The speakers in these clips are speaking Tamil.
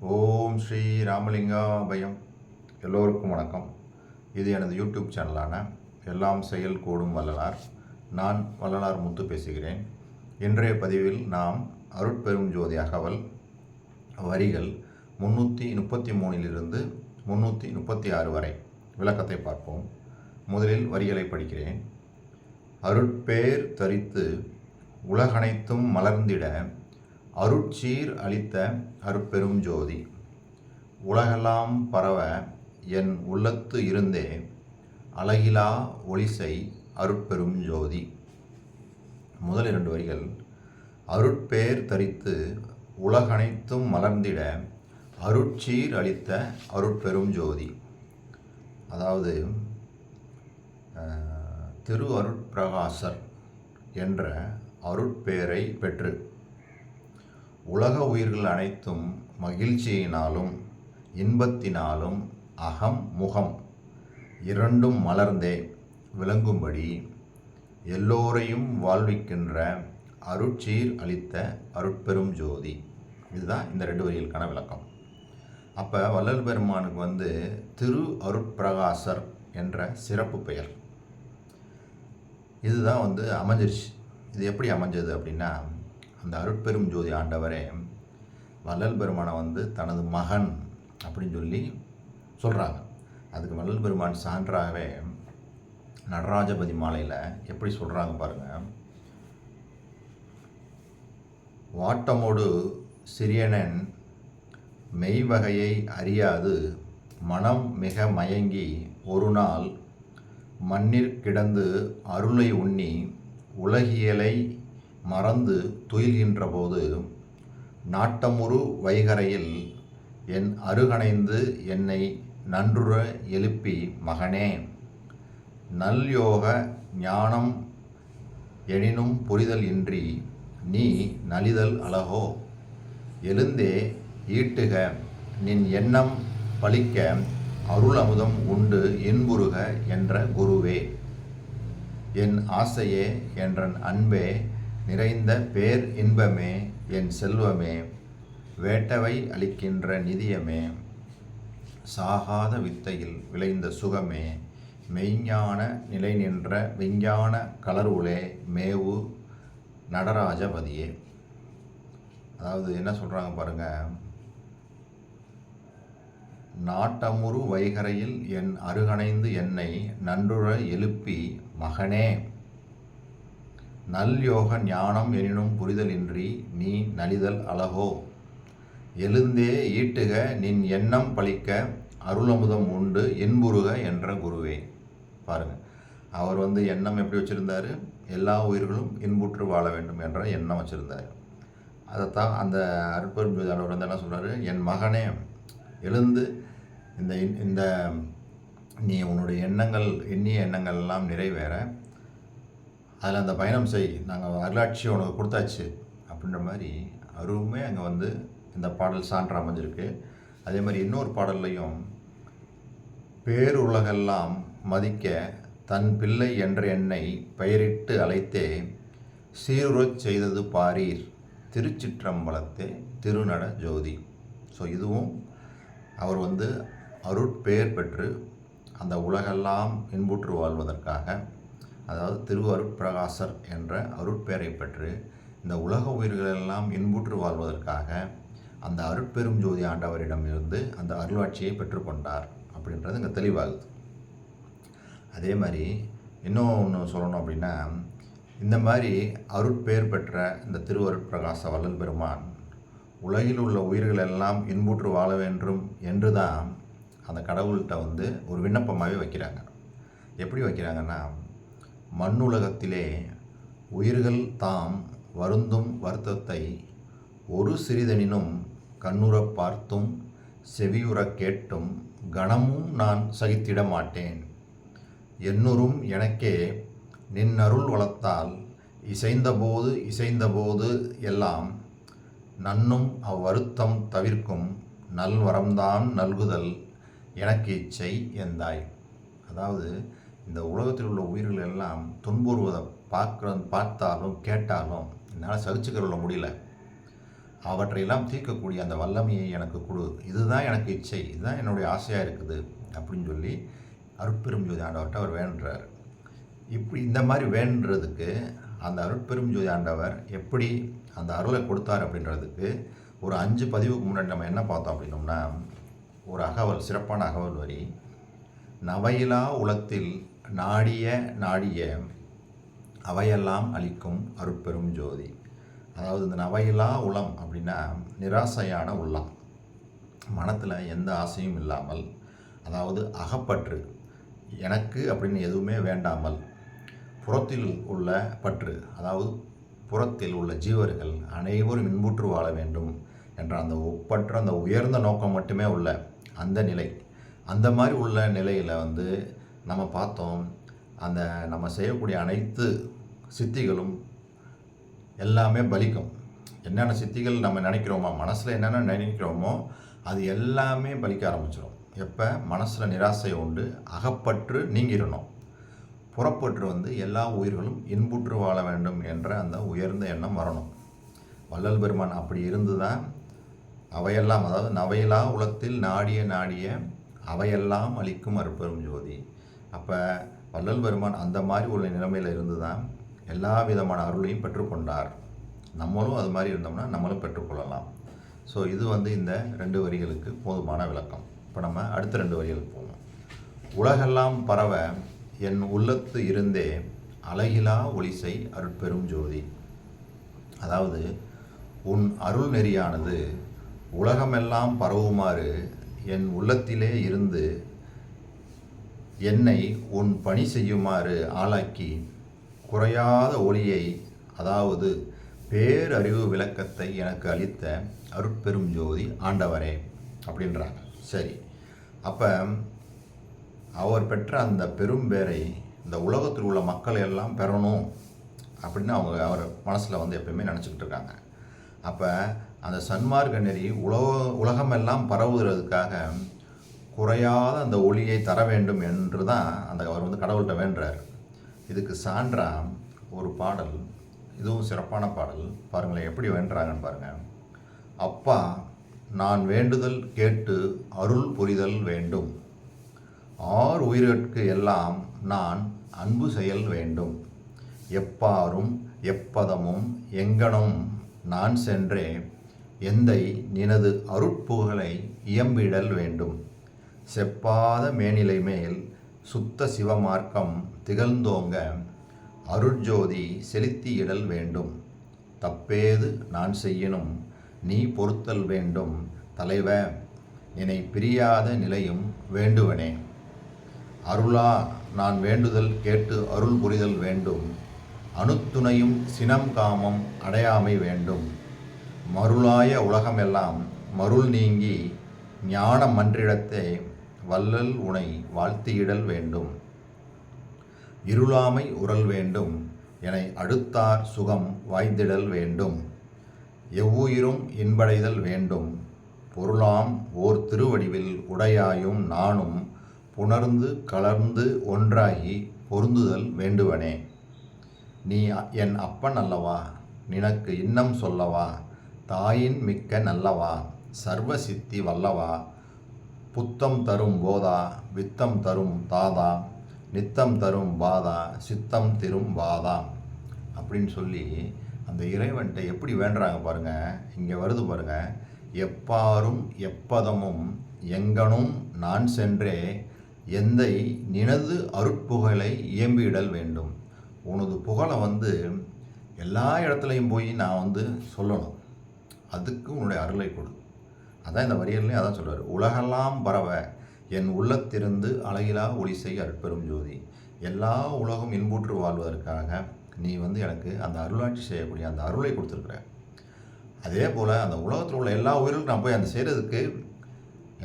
ஓம் ஸ்ரீ ராமலிங்காபயம். எல்லோருக்கும் வணக்கம். இது எனது யூடியூப் சேனலான எல்லாம் செயல் கூடும் வள்ளலார். நான் வள்ளலார் முத்து பேசுகிறேன். இன்றைய பதிவில் நாம் அருட்பெரும் ஜோதி அகவல் வரிகள் முன்னூற்றி முப்பத்தி மூணிலிருந்து முன்னூற்றி முப்பத்தி ஆறு வரை விளக்கத்தை பார்ப்போம். முதலில் வரிகளை படிக்கிறேன். அருட்பேர் தரித்து உலகனைத்தும் மலர்ந்திட அருட்சீர் அளித்த அருட்பெரும் ஜோதி. உலகெல்லாம் பரவ என் உள்ளத்து இருந்தே அழகிலா ஒளிசை அருட்பெரும் ஜோதி. முதல் இரண்டு வரிகள். அருட்பேர் தரித்து உலகனைத்தும் மலர்ந்திட அருட்சீர் அளித்த அருட்பெரும் ஜோதி. அதாவது திரு அருட்பிரகாசர் என்ற அருட்பேரை பெற்று உலக உயிர்கள் அனைத்தும் மகிழ்ச்சியினாலும் இன்பத்தினாலும் அகம் முகம் இரண்டும் மலர்ந்தே விளங்கும்படி எல்லோரையும் வாழ்விக்கின்ற அருட்சீர் அளித்த அருட்பெரும் ஜோதி. இதுதான் இந்த ரெண்டு வரிகளுக்கான விளக்கம். அப்போ வள்ளல் பெருமானுக்கு வந்து திரு அருட்பிரகாசர் என்ற சிறப்பு பெயர். இதுதான் வந்து அமைஞ்சிருச்சு. இது எப்படி அமைஞ்சது அப்படின்னா அந்த அருட்பெரும் ஜோதி ஆண்டவரே வள்ளல் பெருமானை வந்து தனது மகன் அப்படின்னு சொல்லி சொல்கிறாங்க அதுக்கு வள்ளல் பெருமான் சான்றாகவே நடராஜபதி மாலையில் எப்படி சொல்கிறாங்க பாருங்கள் வாட்டமோடு சிறியனன் மெய்வகையை அறியாது மனம் மிக மயங்கி ஒரு நாள் மண்ணிற் கிடந்து அருளை உண்ணி உலகியலை மறந்து துயில்கின்ற போது நாட்டமுறு வைகரையில் என் அருகணைந்து என்னை நன்றுற எழுப்பி மகனே நல்யோக ஞானம் எனினும் புரிதல் இன்றி நீ நலிதல் அழகோ? எழுந்தே ஈட்டுக நின் எண்ணம் பலிக்க அருள் அமுதம் உண்டு இன்புறுக என்ற குருவே. என் ஆசையே என்றன் அன்பே நிறைந்த பேர் இன்பமே என் செல்வமே வேட்டவை அளிக்கின்ற நிதியமே. சாகாத வித்தையில் விளைந்த சுகமே மெய்ஞான நிலை நின்ற விஞ்ஞான கலர்வுளே மேவு நடராஜபதியே. அதாவது என்ன சொல்கிறாங்க பாருங்கள் நாட்டமுறு வைகரையில் என் அருகணைந்து என்னை நன்றுற எழுப்பி மகனே. நல்யோக ஞானம் எனினும் புரிதலின்றி நீ நலிதல் அழகோ? எழுந்தே ஈட்டுக நின் எண்ணம் பழிக்க அருளமுதம் உண்டு என்புருக என்ற குருவே. பாருங்கள் அவர் வந்து எண்ணம் எப்படி வச்சுருந்தாரு? எல்லா உயிர்களும் இன்புற்று வாழ வேண்டும் என்ற எண்ணம் வச்சுருந்தார். அதைத்தான் அந்த அற்புதம் அவர் வந்து என்ன சொல்கிறார் என் மகனே எழுந்து இந்த இந்த நீ உன்னுடைய எண்ணங்கள் எண்ணிய எண்ணங்கள் எல்லாம் நிறைவேற. அதில் அந்த பயணம் செய் நாங்கள் அருளாட்சி உனக்கு கொடுத்தாச்சு அப்படின்ற மாதிரி அருவுமே அங்கே வந்து இந்த பாடல் சான்று அமைஞ்சிருக்கு. அதே மாதிரி இன்னொரு பாடல்லையும் பேருலகெல்லாம் மதிக்க தன் பிள்ளை என்ற என்னை பெயரிட்டு அழைத்தே சீருறச் செய்தது பாரீர் திருச்சிற்றம்பலத்தே திருநட ஜோதி. ஸோ இதுவும் அவர் வந்து அருட்பெயர் பெற்று அந்த உலகெல்லாம் இன்புற்று வாழ்வதற்காக அதாவது திரு அருட்பிரகாசர் என்ற அருட்பெயரை பெற்று இந்த உலக உயிர்களெல்லாம் இன்புற்று வாழ்வதற்காக அந்த அருட்பெரும் ஜோதி ஆண்டவரிடமிருந்து அந்த அருளாட்சியை பெற்றுக்கொண்டார் அப்படின்றது இங்கே தெளிவாகுது. அதே மாதிரி இன்னும் ஒன்று சொல்லணும் அப்படின்னா இந்த மாதிரி அருட்பெயர் பெற்ற இந்த திருவருட்பிரகாச வல்லல் பெருமான் உலகில் உள்ள உயிர்கள் எல்லாம் இன்புற்று வாழ வேண்டும் என்று தான் அந்த கடவுள்கிட்ட வந்து ஒரு விண்ணப்பமாகவே வைக்கிறாங்க. எப்படி வைக்கிறாங்கன்னா மண்ணுலகத்திலே உயிர்கள் தாம் வருந்தும் வருத்தத்தை ஒரு சிறிதெனினும் கண்ணுறப் பார்த்தும் செவியுறக் கேட்டும் கணமும் நான் சகித்திட மாட்டேன். என்னுறும் எனக்கே நின் அருள் வளர்த்தால் இசைந்தபோது இசைந்தபோது எல்லாம் நன்னும் அவ்வருத்தம் தவிர்க்கும் நல்வரம்தான் நல்குதல் எனக்கு இச்சை எந்தாய் அதாவது இந்த உலகத்தில் உள்ள உயிர்கள் எல்லாம் துன்புறுவதை பார்க்குற பார்த்தாலும் கேட்டாலும் என்னால் சகிச்சுக்கிறள்ள முடியல. அவற்றையெல்லாம் தீர்க்கக்கூடிய அந்த வல்லமையை எனக்கு கொடு. இதுதான் எனக்கு இச்சை. இதுதான் என்னுடைய ஆசையாக இருக்குது அப்படின்னு சொல்லி அருட்பெரும் ஜோதி ஆண்டவர்கிட்ட அவர் வேண்டுறார். இப்படி இந்த மாதிரி வேண்டுறதுக்கு அந்த அருட்பெரும் ஜோதி ஆண்டவர் எப்படி அந்த அருளை கொடுத்தார் அப்படின்றதுக்கு ஒரு அஞ்சு பதிவுக்கு முன்னாடி நம்ம என்ன பார்த்தோம் அப்படின்னோம்னா ஒரு அகவல் சிறப்பான அகவல் வரி நவையிலா உலத்தில் நாடிய நாடிய அவையெல்லாம் அளிக்கும் அருட்பெரும் ஜோதி. அதாவது இந்த நவையிலா உளம் அப்படின்னா நிராசையான உள்ளம். மனத்தில் எந்த ஆசையும் இல்லாமல் அதாவது அகப்பற்று எனக்கு அப்படின்னு எதுவுமே வேண்டாமல் புறத்தில் உள்ள பற்று அதாவது புறத்தில் உள்ள ஜீவர்கள் அனைவரும் இன்புற்று வாழ வேண்டும் என்ற அந்த ஒப்பற்ற அந்த உயர்ந்த நோக்கம் மட்டுமே உள்ள அந்த நிலை. அந்த மாதிரி உள்ள நிலையில் வந்து நம்ம பார்த்தோம் அந்த நம்ம செய்யக்கூடிய அனைத்து சித்திகளும் எல்லாமே பலிக்கும். என்னென்ன சித்திகள் நம்ம நினைக்கிறோமோ மனசில் என்னென்ன நினைக்கிறோமோ அது எல்லாமே பலிக்க ஆரம்பிச்சிடும் எப்போ? மனசில் நிராசை உண்டு அகப்பற்று நீங்கிடணும். புறப்பற்று வந்து எல்லா உயிர்களும் இன்புற்று வாழ வேண்டும் என்ற அந்த உயர்ந்த எண்ணம் வரணும். வள்ளல் பெருமான் அப்படி இருந்து தான் அவையெல்லாம் அதாவது நவையிலா உலத்தில் நாடிய நாடிய அவையெல்லாம் அளிக்கும் அற்பெரும் ஜோதி அப்போ வள்ளல் பெருமான் அந்த மாதிரி உள்ள நிலைமையில் இருந்து தான் எல்லா விதமான அருளையும் பெற்றுக்கொண்டார். நம்மளும் அது மாதிரி இருந்தோம்னா நம்மளும் பெற்றுக்கொள்ளலாம். ஸோ இது வந்து இந்த ரெண்டு வரிகளுக்கு போதுமான விளக்கம். இப்போ நம்ம அடுத்த ரெண்டு வரிகளுக்கு போவோம். உலகெல்லாம் பரவ என் உள்ளத்து இருந்தே அழகிலா ஒளிசை அருட்பெரும் ஜோதி. அதாவது உன் அருள் நெறியானது உலகமெல்லாம் பரவுமாறு என் உள்ளத்திலே இருந்து என்னை உன் பணி செய்யுமாறு ஆளாக்கி குறையாத ஒளியை அதாவது பேரறிவு விளக்கத்தை எனக்கு அளித்த அருட்பெரும் ஜோதி ஆண்டவரே அப்படின்றாங்க சரி. அப்போ அவர் பெற்ற அந்த பெரும் பேரை இந்த உலகத்தில் உள்ள மக்கள் எல்லாம் பெறணும் அப்படின்னு அவங்க அவர் மனசில் வந்து எப்பயுமே நினச்சிக்கிட்டு இருக்காங்க. அப்போ அந்த சன்மார்க்க நெறி உலக உலகமெல்லாம் பரவுகிறதுக்காக குறையாத அந்த ஒளியை தர வேண்டும் என்று தான் அந்த அவர் வந்து கடவுள்கிட்ட வேண்டுறார். இதுக்கு சான்றா ஒரு பாடல் இதுவும் சிறப்பான பாடல். பாருங்களேன் எப்படி வேண்டுறாங்கன்னு பாருங்கள் அப்பா நான் வேண்டுதல் கேட்டு அருள் புரிதல் வேண்டும். ஆர் உயிர்க்கு எல்லாம் நான் அன்பு செயல் வேண்டும். எப்பாரும் எப்பதமும் எங்கனும் நான் சென்றே எந்தை நினது அருட்புகழை இயம்பிடல் வேண்டும். செப்பாத மேனிலை மேல் சுத்த சிவமார்க்கம் திகழ்ந்தோங்க. அருட்ஜோதி செலுத்தியிடல் வேண்டும். தப்பேது நான் செய்யணும் நீ பொறுத்தல் வேண்டும் தலைவ என்னை பிரியாத நிலையும் வேண்டுவனே. அருளா நான் வேண்டுதல் கேட்டு அருள் புரிதல் வேண்டும். அணுத்துணையும் சினம் காமம் அடையாமை வேண்டும். மருளாய உலகமெல்லாம் மருள் நீங்கி ஞான மன்றிடத்தை வள்ளல் உனை வாழ்த்தியிடல் வேண்டும். இருளாமை உறல் வேண்டும். என அடுத்தார் சுகம் வாய்ந்திடல் வேண்டும். எவ்வுயிரும் இன்படைதல் வேண்டும். பொருளாம் ஓர் திருவடிவில் உடையாயும் நானும் புணர்ந்து கலர்ந்து ஒன்றாகி பொருந்துதல் வேண்டுவனே. நீ என் அப்பன் அல்லவா? நினக்கு இன்னம் சொல்லவா? தாயின் மிக்க நல்லவா? சர்வ சித்தி வல்லவா? புத்தம் தரும் போதா வித்தம் தரும் தாதா நித்தம் தரும் பாதா சித்தம் திரும் வாதா அப்படின்னு சொல்லி அந்த இறைவன்கிட்ட எப்படி வேண்டுறாங்க பாருங்கள் இங்கே வருது பாருங்கள் எப்பாரும் எப்பதமும் எங்கனும் நான் சென்றே எந்தை நினது அருட்புகழை இயம்பிடல் வேண்டும். உனது புகழை வந்து எல்லா இடத்துலையும் போய் நான் வந்து சொல்லணும். அதுக்கு உன்னுடைய அருளை கொடு. அதான் இந்த வரியல்லையும் அதான் சொல்றாரு. உலகெல்லாம் பரவ என் உள்ளத்திருந்து அழகிலா ஒளி செய் அற்பெரும் ஜோதி. எல்லா உலகம் இன்புற்று வாழ்வதற்காக நீ வந்து எனக்கு அந்த அருளாட்சி செய்யக்கூடிய அந்த அருளை கொடுத்துருக்குற. அதே போல் அந்த உலகத்தில் உள்ள எல்லா உயிர்களுக்கும் நான் போய் அந்த செய்கிறதுக்கு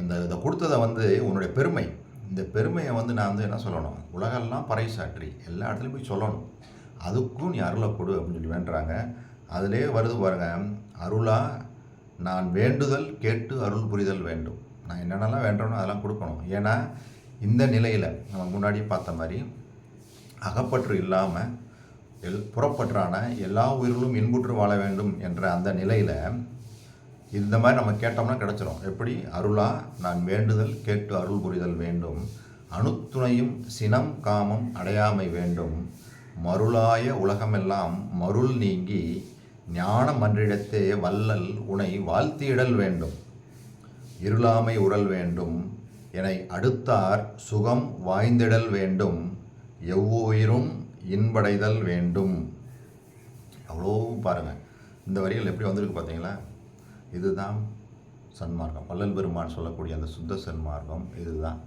இந்த இதை கொடுத்ததை வந்து உன்னுடைய பெருமை. இந்த பெருமையை வந்து நான் வந்து என்ன சொல்லணும்? உலகெல்லாம் பறைசாற்றி எல்லா இடத்துலையும் போய் சொல்லணும். அதுக்கும் நீ அருளை கொடு அப்படின்னு சொல்லி வேண்டுறாங்க. அதிலே வருது பாருங்கள் அருளா நான் வேண்டுதல் கேட்டு அருள் புரிதல் வேண்டும். நான் என்னென்னலாம் வேண்டணும் அதெல்லாம் கொடுக்கணும். ஏன்னா இந்த நிலையில் நம்ம முன்னாடி பார்த்த மாதிரி அகப்பற்று இல்லாமல் எல் புறப்பற்றான எல்லா உயிர்களும் இன்புற்று வாழ வேண்டும் என்ற அந்த நிலையில் இந்த மாதிரி நம்ம கேட்டோம்னா கிடச்சிரும். எப்படி? அருளா நான் வேண்டுதல் கேட்டு அருள் புரிதல் வேண்டும். அணுத்துணையும் சினம் காமம் அடையாமை வேண்டும். மருளாய உலகமெல்லாம் மருள் நீங்கி ஞானம் அன்றிடத்தே வல்லல் உனை வாழ்த்தியிடல் வேண்டும். இருளாமை உறல் வேண்டும். எனை அடுத்தார் சுகம் வாய்ந்திடல் வேண்டும். எவ்வுயிரும் இன்படைதல் வேண்டும். அவ்வளோ பாருங்கள் இந்த வரிகள் எப்படி வந்திருக்கு பார்த்தீங்களா? இதுதான் சன்மார்க்கம். வள்ளல் பெருமான் சொல்லக்கூடிய அந்த சுத்த சன்மார்க்கம் இதுதான்.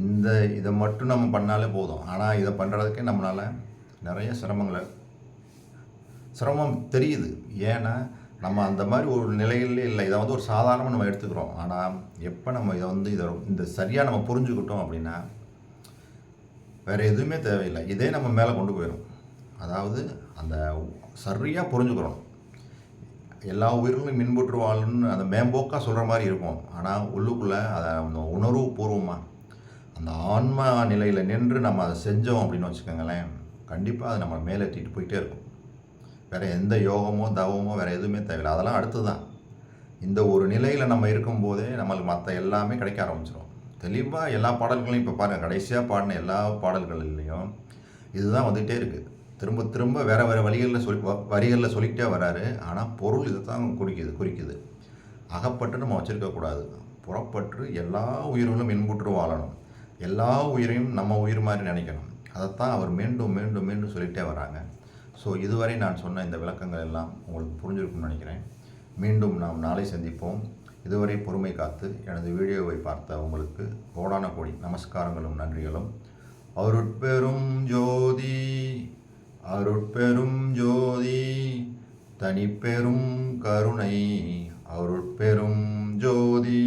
இந்த இதை மட்டும் நம்ம பண்ணாலே போதும். ஆனால் இதை பண்ணுறதுக்கே நம்மளால் நிறைய சிரமங்களை சிரமம் தெரியுது. ஏன்னா நம்ம அந்த மாதிரி ஒரு நிலையிலே இல்லை. இதை வந்து ஒரு சாதாரணமாக நம்ம எடுத்துக்கிறோம். ஆனால் எப்போ நம்ம இதை வந்து இதை இந்த சரியாக நம்ம புரிஞ்சுக்கிட்டோம் அப்படின்னா வேறு எதுவுமே தேவையில்லை. இதே நம்ம மேலே கொண்டு போயிடும் அதாவது அந்த சரியாக புரிஞ்சுக்கிறோம். எல்லா உயிர்களும் மின்புற்று வாழணும்னு அந்த மேம்போக்காக சொல்கிற மாதிரி இருக்கும். ஆனால் உள்ளுக்குள்ளே அதை அந்த உணர்வு பூர்வமாக அந்த ஆன்மா நிலையில் நின்று நம்ம அதை செஞ்சோம் அப்படின்னு வச்சுக்கோங்களேன் கண்டிப்பாக அது நம்ம மேலே எட்டிகிட்டு போயிட்டே இருக்கும். வேறு எந்த யோகமோ தவமோ வேறு எதுவுமே தேவையில்லை. அதெல்லாம் அடுத்து தான் இந்த ஒரு நிலையில் நம்ம இருக்கும்போதே நம்மளுக்கு மற்ற எல்லாமே கிடைக்க ஆரம்பிச்சிடும் தெளிவாக எல்லா பாடல்களையும் இப்போ பாருங்கள் கடைசியாக பாடின எல்லா பாடல்கள்லையும் இதுதான் வந்துகிட்டே இருக்குது திரும்ப திரும்ப வேறு வேறு வழிகளில் சொல்லி வரிகளில் சொல்லிக்கிட்டே வராரு. ஆனால் பொருள் இதை தான் குறிக்குது குறிக்குது. அகப்பட்டு நம்ம வச்சுருக்கக்கூடாது புறப்பட்டு எல்லா உயிர்களும் இன்புற்று வாழணும். எல்லா உயிரையும் நம்ம உயிர் மாதிரி நினைக்கணும். அதைத்தான் அவர் மீண்டும் மீண்டும் மீண்டும் சொல்லிகிட்டே வராங்க. ஸோ இதுவரை நான் சொன்ன இந்த விளக்கங்கள் எல்லாம் உங்களுக்கு புரிஞ்சிருக்கும்னு நினைக்கிறேன். மீண்டும் நாம் நாளை சந்திப்போம். இதுவரை பொறுமை காத்து எனது வீடியோவை பார்த்த உங்களுக்கு கோடான கோடி நமஸ்காரங்களும் நன்றிகளும். அருட்பெரும் ஜோதி அருட்பெரும் ஜோதி தனிப்பெரும் கருணை அருட்பெரும் ஜோதி.